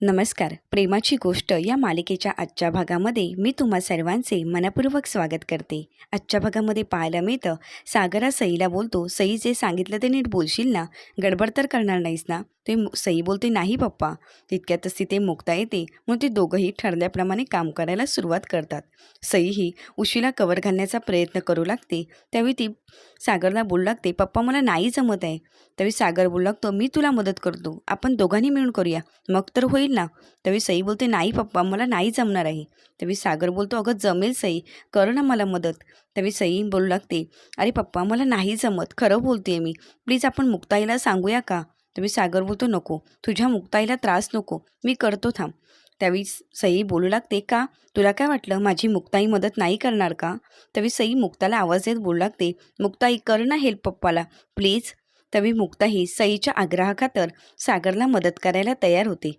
नमस्कार. प्रेमाची गोष्ट या मालिकेच्या आजच्या भागामध्ये मी तुम्हा सर्वांचे मनपूर्वक स्वागत करते. आजच्या भागामध्ये पाहायला मिळतं सागरा सईला बोलतो सई जे सांगितलं ते नीट बोलशील ना? गडबड तर करणार नाहीस ना? ते सई बोलते नाही पप्पा. तितक्यातच तिथे मुक्ता येते. म्हणून ते दोघंही ठरल्याप्रमाणे काम करायला सुरुवात करतात. सई ही उशीला कवर घालण्याचा प्रयत्न करू लागते. त्यावेळी ती सागरला बोलू लागते पप्पा मला नाही जमत आहे. त्यावेळी सागर बोलू लागतो मी तुला मदत करतो. आपण दोघांनी मिळून करूया. मग तर होईल ना. त्यावेळी सई बोलते नाही पप्पा मला नाही जमणार आहे. त्यावेळी सागर बोलतो अगं जमेल सई. कर ना मला मदत. त्यावेळी सई बोलू लागते अरे पप्पा मला नाही जमत. खरं बोलते मी. प्लीज आपण मुक्ताईला सांगूया का? तुम्ही सागर बोलतो नको. तुझ्या मुक्ताईला त्रास नको. मी करतो थांब. त्यावेळी सई बोलू लागते का? तुला काय वाटलं? माझी मुक्ताई मदत नाही करणार का? त्यावेळी सई मुक्ताला आवाज देत बोलू लागते मुक्ताई कर ना हेल्प पप्पाला. प्लीज त्यावेळी मुक्ताही सईच्या आग्रहाखातर सागरला मदत करायला तयार होते.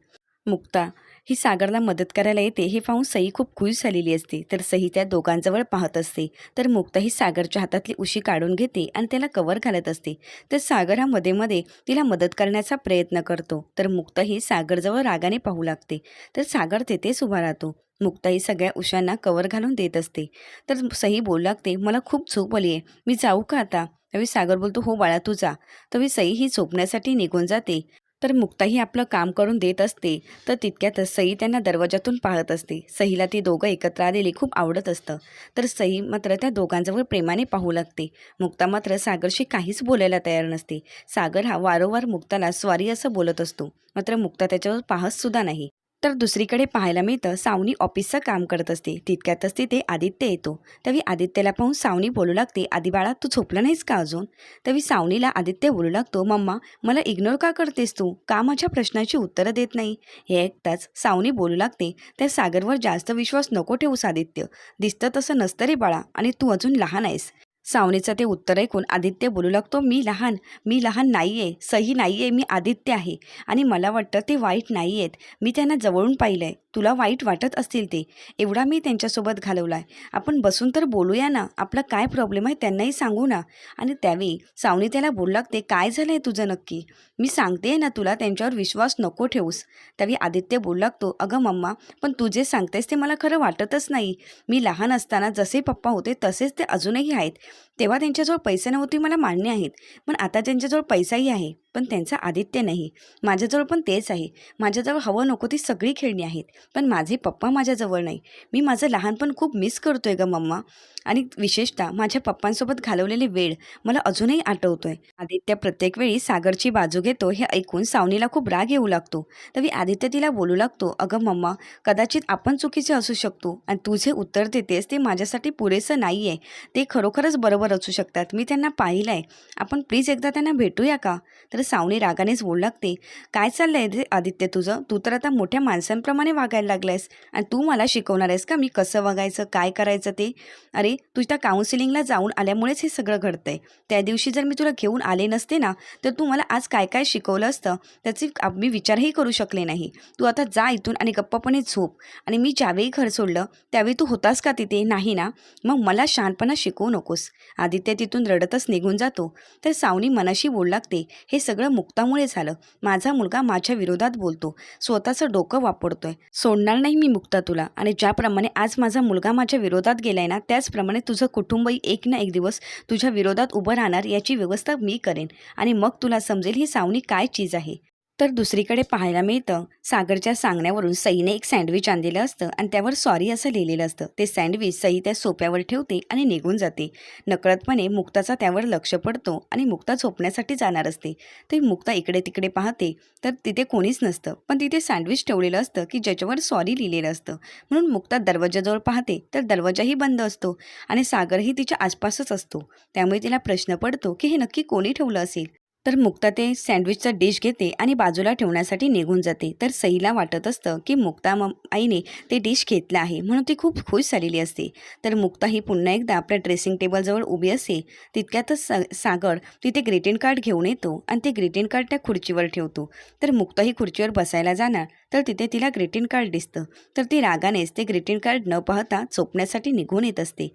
मुक्ता ही सागरला मदत करायला येते हे पाहून सई खूप खुश झालेली असते. तर सई त्या दोघांजवळ पाहत असते. तर मुक्ता ही सागरच्या हातातली उशी काढून घेते आणि त्याला कवर घालत असते. तर सागर हा मध्ये मध्ये तिला मदत करण्याचा प्रयत्न करतो. तर मुक्ताही सागरजवळ रागाने पाहू लागते. तर सागर तेथेच उभा राहतो. मुक्ताही सगळ्या उशांना कवर घालून देत असते. तर सई बोलू लागते मला खूप झोप आली आहे. मी जाऊ का आता? त्यावेळी सागर बोलतो हो बाळा तू जा. त्यावेळी सई ही झोपण्यासाठी निघून जाते. तर मुक्ताही आपलं काम करून देत असते. तर तितक्यातच सई त्यांना दरवाजातून पाहत असते. सईला ती दोघं एकत्र आलेली खूप आवडत असतं. तर सई मात्र त्या दोघांजवळ प्रेमाने पाहू लागते. मुक्ता मात्र सागरशी काहीच बोलायला तयार नसते. सागर हा वारंवार मुक्ताला स्वारी असं बोलत असतो. मात्र मुक्ता त्याच्यावर पाहतसुद्धा नाही. तर दुसरीकडे पाहायला मिळतं सावनी ऑफिसचं काम करत असते. तितक्यातच तिथे आदित्य येतो. तवी आदित्यला पाहून सावनी बोलू लागते आधी बाळा तू झोपला नाहीस का अजून? तवी सावनीला आदित्य बोलू लागतो मम्मा मला इग्नोर का करतेस तू? का माझ्या प्रश्नाची उत्तरं देत नाही? हे ऐकताच सावनी बोलू लागते त्या सागरवर जास्त विश्वास नको ठेवूस आदित्य. दिसतं तसं नसतं रे बाळा आणि तू अजून लहान आहेस. सावनीचं ते उत्तर ऐकून आदित्य बोलू लागतो मी लहान मी लहान नाही आहे सही नाही आहे मी आदित्य आहे. आणि मला वाटतं ते वाईट नाही आहेत मी त्यांना जवळून पाहिलं आहे तुला वाईट वाटत असतील ते. एवढा मी त्यांच्यासोबत घालवला आहे आपण बसून तर बोलूया ना. आपला काय प्रॉब्लेम आहे त्यांनाही सांगू ना. आणि त्यावेळी सावनी त्याला बोलू लागते काय झालं आहे तुझं नक्की? मी सांगते ना तुला त्यांच्यावर विश्वास नको ठेवूस. त्यावेळी आदित्य बोलू लागतो अगं मम्मा पण तू जे सांगतेस ते मला खरं वाटतच नाही. मी लहान असताना जसे पप्पा होते तसेच ते अजूनही आहेत. तेव्हा त्यांच्याजवळ पैसे नव्हते मला मान्य आहेत. पण आता त्यांच्याजवळ पैसाही आहे पण त्यांचा आदित्य नाही. माझ्याजवळ पण तेच आहे. माझ्याजवळ हवं नको ती सगळी खेळणी आहेत. पण माझे पप्पा माझ्याजवळ नाही. मी माझं लहानपण खूप मिस करतोय ग मम्मा. आणि विशेषतः माझ्या पप्पांसोबत घालवलेली वेळ मला अजूनही आठवतोय. आदित्य प्रत्येक वेळी सागरची बाजू घेतो हे ऐकून सावनीला खूप राग येऊ लागतो. तरी आदित्य तिला बोलू लागतो अगं मम्मा कदाचित आपण चुकीचे असू शकतो आणि तू जे उत्तर देतेस ते माझ्यासाठी पुरेसं नाही आहे ते खरोखरच बरोबर असू शकतात. मी त्यांना पाहिलं आहे आपण प्लीज एकदा त्यांना भेटूया का? तर सावनी रागानेच बोलू लागते. काय चाललं आहे रे आदित्य तुझं? तू तर आता मोठ्या माणसांप्रमाणे वागायला लागलायस. आणि तू मला शिकवणार आहेस का? मी कसं वागायचं? काय करायचं ते? अरे तू त्या काउन्सिलिंगला जाऊन आल्यामुळेच हे सगळं घडतंय. त्या दिवशी जर मी तुला घेऊन आले नसते ना तर तू मला आज काय काय शिकवलं असतं? त्याची मी विचारही करू शकले नाही. तू आता जा इथून आणि गप्पपणे झोप. आणि मी ज्यावेळी घर सोडलं त्यावेळी तू होतास का तिथे? नाही ना? मग मला शहाणपणा शिकवू नकोस. आदित्य तिथून रडतच निघून जातो. तर सावनी मनाशी बोल लागते हे सगळं मुक्तामुळे झालं. माझा मुलगा माझ्या विरोधात बोलतो. स्वतःचं डोकं वापरतोय. सोडणार नाही मी मुक्ता तुला. आणि ज्याप्रमाणे आज माझा मुलगा माझ्या विरोधात गेलाय ना त्याचप्रमाणे तुझं कुटुंबही एक ना एक दिवस तुझ्या विरोधात उभं राहणार याची व्यवस्था मी करेन. आणि मग तुला समजेल ही सावनी काय चीज आहे. तर दुसरीकडे पाहायला मिळतं सागरच्या सांगण्यावरून सईने एक सँडविच आणलेलं असतं आणि त्यावर सॉरी असं लिहिलेलं असतं. ते सँडविच सई त्या सोप्यावर ठेवते आणि निघून जाते. नकळतपणे मुक्ताचा त्यावर लक्ष पडतो आणि मुक्ता झोपण्यासाठी जाणार असते. ते मुक्ता इकडे तिकडे पाहते तर तिथे कोणीच नसतं. पण तिथे सँडविच ठेवलेलं असतं की ज्याच्यावर सॉरी लिहिलेलं असतं. म्हणून मुक्ता दरवाजाजवळ पाहते तर दरवाजाही बंद असतो आणि सागरही तिच्या आसपासच असतो. त्यामुळे तिला प्रश्न पडतो की हे नक्की कोणी ठेवलं असेल? तर मुक्ता ते सँडविचचा डिश घेते आणि बाजूला ठेवण्यासाठी निघून जाते. तर सईला वाटत असतं की मुक्ता आईने ते डिश घेतलं आहे म्हणून ती खूप खुश झालेली असते. तर मुक्ता ही पुन्हा एकदा आपल्या ड्रेसिंग टेबलजवळ उभी असते. तितक्यातच सा सागर तिथे ग्रीटिंग कार्ड घेऊन येतो आणि ते ग्रीटिंग कार्ड त्या खुर्चीवर ठेवतो. तर मुक्ता ही खुर्चीवर बसायला जाणार तर तिथे तिला ग्रीटिंग कार्ड दिसतं. तर ती रागानेच ते ग्रीटिंग कार्ड न पाहता चोपण्यासाठी निघून येत असते.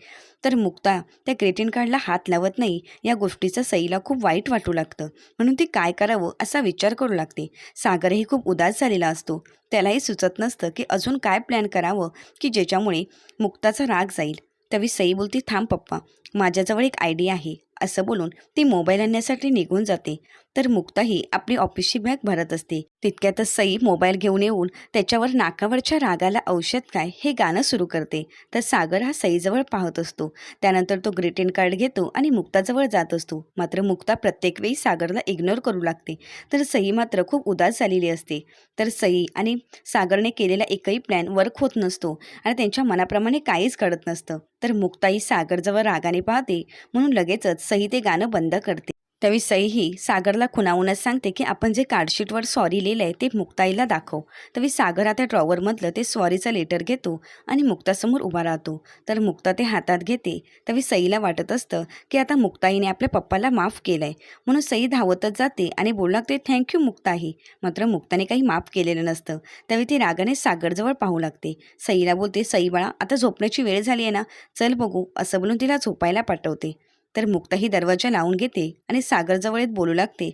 तर मुक्ता त्या ग्रीटिंग कार्डला हात लावत नाही या गोष्टीचं सईला खूप वाईट वाटू लागतं. म्हणून ती काय करावं असा विचार करू लागते. सागरही खूप उदास झालेला असतो. त्यालाही सुचत नसतं की अजून काय प्लॅन करावं की ज्याच्यामुळे मुक्ताचा राग जाईल. त्यावेळी सई बोलती थांब पप्पा माझ्याजवळ एक आयडिया आहे. असं बोलून ती मोबाईल आणण्यासाठी निघून जाते. तर मुक्ताही आपली ऑफिसची बॅग भरत असते. तितक्यातच सई मोबाईल घेऊन येऊन त्याच्यावर नाकावरच्या रागाला औषध काय हे गाणं सुरू करते. तर सागर हा सईजवळ पाहत असतो. त्यानंतर तो ग्रीटिंग कार्ड घेतो आणि मुक्ताजवळ जात असतो. मात्र मुक्ता प्रत्येक वेळी सागरला इग्नोर करू लागते. तर सई मात्र खूप उदास झालेली असते. तर सई आणि सागरने केलेला एकही प्लॅन वर्क होत नसतो आणि त्यांच्या मनाप्रमाणे काहीच घडत नसतं. तर मुक्ताई सागरजवळ रागाने पाहते. म्हणून लगेचच सई ते गाणं बंद करते. त्यावेळी सई ही सागरला खुणावूनच सांगते की आपण जे कार्डशीटवर सॉरी लिहिलं आहे ते मुक्ताईला दाखव. त्यावेळी सागर आता ड्रॉवरमधलं ते सॉरीचं लेटर घेतो आणि मुक्तासमोर उभा राहतो. तर मुक्ता ते हातात घेते. त्यावेळी सईला वाटत असतं की आता मुक्ताईने आपल्या पप्पाला माफ केलं आहे म्हणून सई धावतच जाते आणि बोलू लागते थँक्यू मुक्ताही मात्र मुक्ताने काही माफ केलेलं नसतं. त्यावेळी ती रागाने सागरजवळ पाहू लागते. सईला बोलते सई बाळा आता झोपण्याची वेळ झाली आहे ना. चल बघू असं बोलून तिला झोपायला पाठवते. तर मुक्ताही दरवाजा लावून घेते आणि सागरजवळ येत बोलू लागते.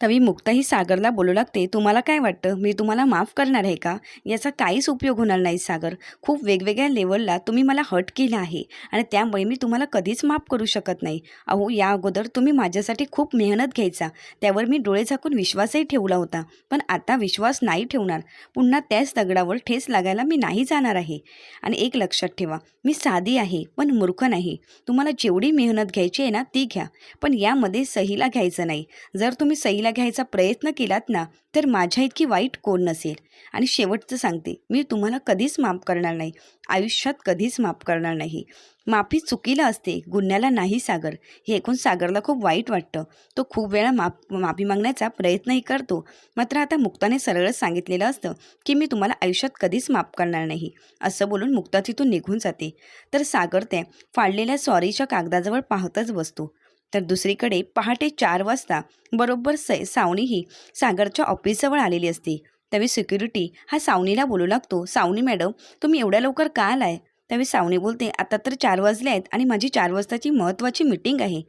तवी मुक्ताही सागरला बोलू लागते. तुम्हाला काय वाटतं? मी तुम्हाला माफ करणार आहे का? याचा काहीच उपयोग होणार नाही सागर. खूप वेगवेगळ्या लेवलला तुम्ही मला हट केलं आहे आणि त्यामुळे मी तुम्हाला कधीच माफ करू शकत नाही. अहो या अगोदर तुम्ही माझ्यासाठी खूप मेहनत घ्यायचा. त्यावर मी डोळे झाकून विश्वासही ठेवला होता. पण आता विश्वास नाही ठेवणार. पुन्हा त्याच दगडावर ठेस लागायला मी नाही जाणार आहे. आणि एक लक्षात ठेवा मी साधी आहे पण मूर्ख नाही. तुम्हाला जेवढी मेहनत घ्यायची आहे ना ती घ्या. पण यामध्ये सहीला घ्यायचं नाही. जर तुम्ही सहीला घ्यायचा प्रयत्न केलात ना तर माझ्या इतकी वाईट कोण नसेल. आणि शेवटचं सांगते मी तुम्हाला कधीच माफ करणार नाही. आयुष्यात कधीच माफ करणार नाही. माफी चुकीला असते गुन्ह्याला नाही सागर. हे ऐकून सागरला खूप वाईट वाटतं. तो खूप वेळा माफ माफी मागण्याचा प्रयत्नही करतो. मात्र आता मुक्ताने सरळच सांगितलेलं असतं की मी तुम्हाला आयुष्यात कधीच माफ करणार नाही. असं बोलून मुक्ता तिथून निघून जाते. तर सागर त्या फाडलेल्या सॉरीच्या कागदाजवळ पाहतच बसतो. तर दुसरीकडे पहाटे चार वाजता बरोबर स सावणी ही सागरच्या ऑफिसजवळ आलेली असते. त्यावेळी सिक्युरिटी हा सावनीला बोलू लागतो सावनी मॅडम तुम्ही एवढ्या लवकर का आलाय? त्यावेळी सावनी बोलते आता तर चार वाजले आहेत आणि माझी चार वाजताची महत्त्वाची मीटिंग आहे.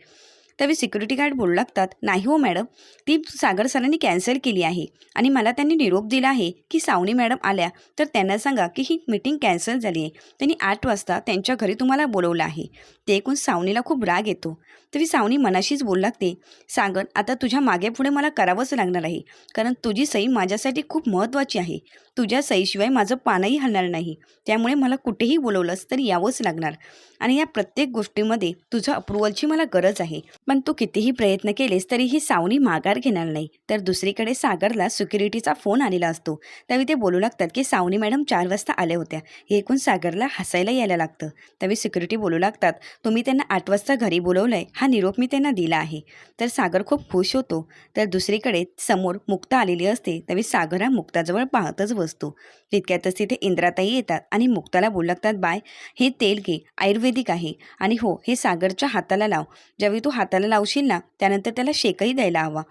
त्यावेळी सिक्युरिटी गार्ड बोलू लागतात नाही हो मॅडम ती सागर सरांनी कॅन्सल केली आहे आणि मला त्यांनी निरोप दिला आहे की सावनी मॅडम आल्या तर त्यांना सांगा की ही मीटिंग कॅन्सल झाली आहे. त्यांनी आठ वाजता त्यांच्या घरी तुम्हाला बोलवलं आहे. ते ऐकून सावनीला खूप राग येतो. तरी सावनी मनाशीच बोलू लागते सागर आता तुझ्या मागे पुढे मला करावंच लागणार आहे कारण तुझी सई माझ्यासाठी खूप महत्त्वाची आहे. तुझ्या सईशिवाय माझं पानही हलणार नाही. त्यामुळे मला कुठेही बोलवलंस तरी यावंच लागणार आणि या प्रत्येक गोष्टीमध्ये तुझं अप्रुव्हलची मला गरज आहे. पण तू कितीही प्रयत्न केलेस तरी ही सावनी माघार घेणार नाही. तर दुसरीकडे सागरला सिक्युरिटीचा फोन आलेला असतो. त्यावेळी ते बोलू लागतात की सावनी मॅडम चार वाजता आल्या होत्या. हे ऐकून सागरला हसायला यायला लागतं. त्यावेळी सिक्युरिटी बोलू लागतात तुम्ही त्यांना आठ वाजता घरी बोलवलं आहे हा निरोप मी त्यांना दिला आहे. तर सागर खूप खुश होतो. तर दुसरीकडे समोर मुक्ता आलेली असते. त्यावेळी सागर हा मुक्ताजवळ पाहतच बसतो. तितक्यातच तिथे इंद्राताई येतात आणि मुक्ताला बोलू लागतात बाय हे तेल घे. आयुर्वेदिक आहे. आणि हो हे सागरच्या हाताला लाव. ज्यावेळी तू हाताला लावशील ना त्यानंतर त्याला शेकही द्यायला हवा.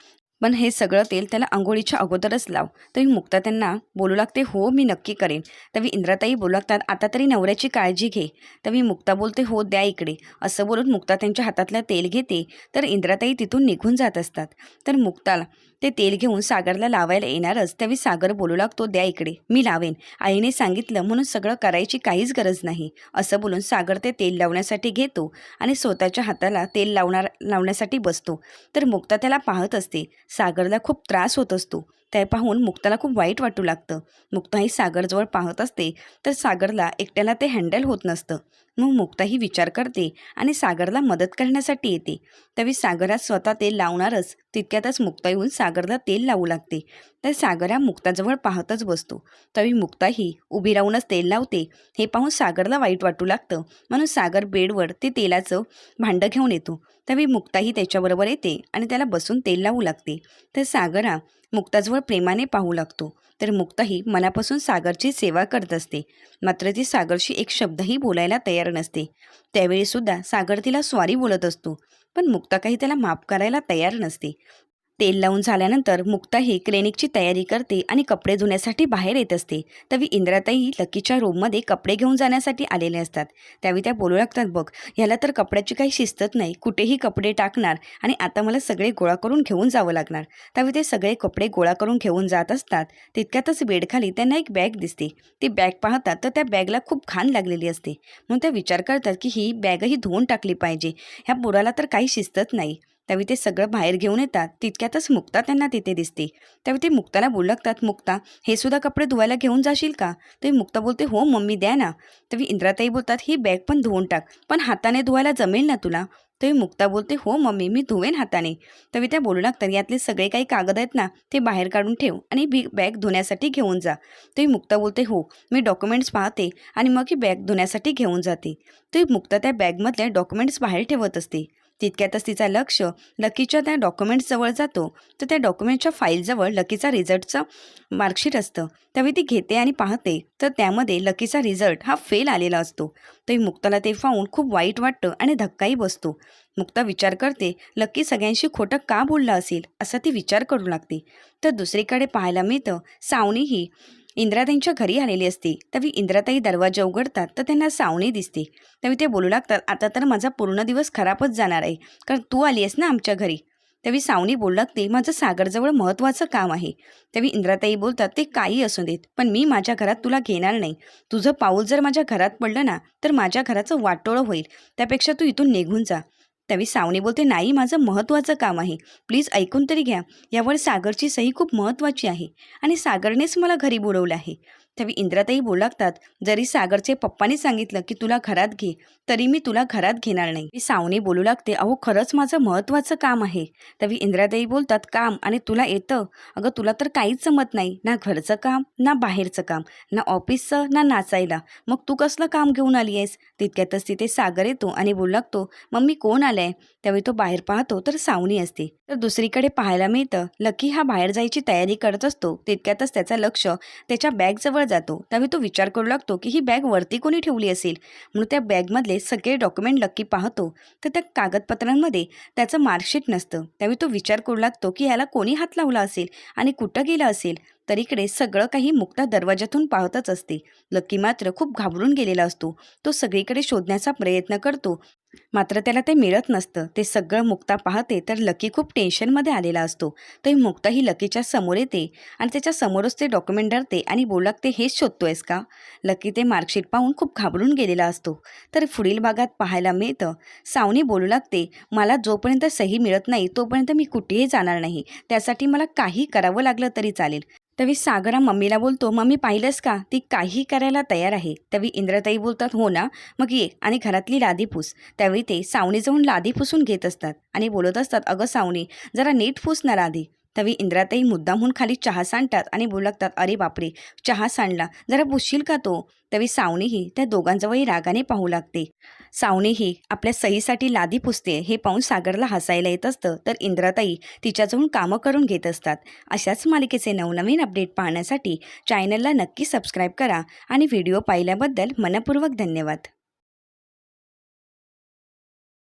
पण हे सगळं तेल त्याला आंघोळीच्या अगोदरच लाव. तरी मुक्ता त्यांना बोलू लागते हो मी नक्की करेन. तवी इंद्राताई बोलू लागतात आता तरी नवऱ्याची काळजी घे. तवी मुक्ता बोलते हो द्या इकडे. असं बोलून मुक्ता त्यांच्या हातातलं तेल घेते तर इंद्राताई तिथून निघून जात असतात. तर मुक्ताला ते तेल घेऊन सागरला लावायला येणारच. त्यावेळी सागर बोलू लागतो द्या इकडे मी लावेन. आईने सांगितलं म्हणून सगळं करायची काहीच गरज नाही. असं बोलून सागर ते तेल लावण्यासाठी घेतो आणि स्वतःच्या हाताला तेल लावणार लावण्यासाठी बसतो. तर मुक्ता त्याला पाहत असते. सागरला खूप त्रास होत असतो. ते पाहून मुक्ताला खूप वाईट वाटू लागतं. मुक्ताही सागरजवळ पाहत असते. तर सागरला एकट्याला ते हँडल होत नसतं. मग मुक्ताही विचार करते आणि सागरला मदत करण्यासाठी येते. त्यावेळी सागरात स्वतः तेल लावणारच तितक्यातच मुक्ता येऊन सागरला तेल लावू लागते. तर सागरा मुक्ताजवळ पाहतच बसतो. त्यावेळी मुक्ताही उभी राहूनच तेल लावते. हे पाहून सागरला वाईट वाटू लागतं. म्हणून सागर बेडवर ते तेलाचं भांडं घेऊन येतो. त्यावेळी मुक्ताही त्याच्याबरोबर येते आणि त्याला बसून तेल लावू लागते. तर सागरा मुक्ताजवळ प्रेमाने पाहू लागतो. तर मुक्ताही मनापासून सागरची सेवा करत असते. मात्र ती सागरशी एक शब्दही बोलायला तयार नसते. त्यावेळीसुद्धा सागर तिला स्वारी बोलत असतो. पण मुक्ता काही त्याला माफ करायला तयार नसते. तेल लावून झाल्यानंतर मुक्ता ही क्लिनिकची तयारी करते आणि कपडे धुण्यासाठी बाहेर येत असते. तवी इंद्राताई लकीच्या रूममध्ये कपडे घेऊन जाण्यासाठी आलेले असतात. त्यावेळी त्या बोलू लागतात बघ ह्याला तर कपड्याची काही शिस्तच नाही. कुठेही कपडे टाकणार आणि आता मला सगळे गोळा करून घेऊन जावं लागणार. त्यावेळी ते सगळे कपडे गोळा करून घेऊन जात असतात. तितक्यातच बेडखाली त्यांना एक बॅग दिसते. ती बॅग पाहतात तर त्या बॅगला खूप घाण लागलेली असते. म्हणून त्या विचार करतात की ही बॅगही धुवून टाकली पाहिजे. ह्या पोराला तर काही शिस्तच नाही. त्यावेळी ते सगळं बाहेर घेऊन येतात. तितक्यातच मुक्ता त्यांना तिथे दिसते. त्यावेळी ते मुक्ताला बोलू लागतात मुक्ता हे सुद्धा कपडे धुवायला घेऊन जाशील का? तर मुक्ता बोलते हो मम्मी द्या ना. त्यावेळी इंद्राताई बोलतात ही बॅग पण धुवून टाक पण हाताने धुवायला जमेल ना तुला? तेव्हा मुक्ता बोलते हो मम्मी मी धुवेन हाताने. तवी त्या बोलू लागतात यातले सगळे काही कागद आहेत ना ते बाहेर काढून ठेव आणि बी बॅग धुण्यासाठी घेऊन जा. तुम्ही मुक्ता बोलते हो मी डॉक्युमेंट्स पाहते आणि मग ही बॅग धुण्यासाठी घेऊन जाते. तुम्ही मुक्ता त्या बॅगमधले डॉक्युमेंट्स बाहेर ठेवत असते. तितक्यातच तिचा लक्ष लकीच्या त्या डॉक्युमेंट्सजवळ जातो. तर त्या डॉक्युमेंटच्या फाईलजवळ लकीचा रिझल्टचं मार्कशीट असतं. त्यावेळी ती घेते आणि पाहते. तर त्यामध्ये लकीचा रिझल्ट हा फेल आलेला असतो. तर मुक्ताला ते पाहून खूप वाईट वाटतं आणि धक्काही बसतो. मुक्ता विचार करते लकी सगळ्यांशी खोटं का बोललं असेल? असा ती विचार करू लागते. तर दुसरीकडे पाहायला मिळतं सावनीही इंद्राताईंच्या घरी आलेली असते. तवी इंद्राताई दरवाजा उघडतात तर त्यांना सावणी दिसते. तवी ते बोलू लागतात आता तर माझा पूर्ण दिवस खराबच जाणार आहे कारण तू आली आहेस ना आमच्या घरी. त्यावेळी सावणी बोलू लागते माझं सागरजवळ महत्त्वाचं काम आहे. त्यावेळी इंद्राताई बोलतात ते काही असू देत पण मी माझ्या घरात तुला घेणार नाही. तुझं पाऊल जर माझ्या घरात पडलं ना तर माझ्या घराचं वाटोळं होईल. त्यापेक्षा तू इथून निघून जा. त्यावेळी सावने बोलते नाही माझं महत्त्वाचं काम आहे. प्लीज ऐकून तरी घ्या. यावर सागरची सही खूप महत्त्वाची आहे आणि सागरनेच मला घरी बोलवलं आहे. त्यावेळी इंद्राताई बोलू लागतात जरी सागरचे पप्पाने सांगितलं की तुला घरात घे तरी मी तुला घरात घेणार नाही. मी सावने बोलू लागते अहो खरंच माझं महत्त्वाचं काम आहे. त्यावेळी इंद्राताई बोलतात काम आणि तुला येतं. अगं तुला तर काहीच जमत नाही ना घरचं काम ना बाहेरचं काम ना ऑफिसचं ना नाचायला. मग तू कसलं काम घेऊन आली आहेस? तितक्यातच तिथे सागर येतो आणि बोलू लागतो मम्मी कोण आलाय? त्यावेळी तो बाहेर पाहतो तर सावनी असते. तर दुसरीकडे पाहायला मिळतं लकी हा बाहेर जायची तयारी करत असतो. तितक्यातच त्याचं लक्ष त्याच्या बॅगजवळ जातो. त्यावेळी तो विचार करू लागतो की ही बॅग वरती कोणी ठेवली असेल? म्हणून त्या बॅगमधले सगळे डॉक्युमेंट लक्की पाहतो. तर त्या कागदपत्रांमध्ये त्याचं मार्कशीट नसतं. त्यावेळी तो विचार करू लागतो की ह्याला कोणी हात लावला असेल आणि कुठं गेला असेल? तर इकडे सगळं काही मुक्ता दरवाजातून पाहतच असते. लक्की मात्र खूप घाबरून गेलेला असतो. तो सगळीकडे शोधण्याचा प्रयत्न करतो. मात्र त्याला ते मिळत नसतं. ते सगळं मुक्ता पाहते तर लकी खूप टेन्शनमध्ये आलेला असतो. तर मुक्ता ही लकीच्या समोर येते आणि त्याच्या समोरच ते डॉक्युमेंट धरते आणि बोलू लागते हेच शोधतोयस का? लकी ते मार्कशीट पाहून खूप घाबरून गेलेला असतो. तर पुढील भागात पाहायला मिळतं. सावनी बोलू लागते मला जोपर्यंत सही मिळत नाही तोपर्यंत मी कुठेही जाणार नाही. त्यासाठी मला काही करावं लागलं तरी चालेल. त्यावेळी सागरा मम्मीला बोलतो मम्मी पाहिलंस का? ती काही करायला तयार आहे. त्यावेळी इंद्रताई बोलतात हो ना? मग ये आणि घरातली लादी पुस. त्यावेळी ते सावणी जाऊन लादी पुसून घेत असतात आणि बोलत असतात अगं सावणी जरा नीट पुस ना लादी. तवी इंद्राताई मुद्दामहून खाली चहा सांडतात आणि बोलगतात अरे बापरे चहा सांडला. जरा पुसशील का तो? तवी सावणीही त्या दोघांजवळही रागाने पाहू लागते. सावणीही आपल्या सहीसाठी लादी पुसते. हे पाहून सागरला हसायला येत असतं तर इंद्राताई तिच्याजवळून कामं करून घेत असतात. अशाच मालिकेचे नवनवीन अपडेट पाहण्यासाठी चॅनलला नक्की सबस्क्राईब करा आणि व्हिडिओ पाहिल्याबद्दल मनपूर्वक धन्यवाद.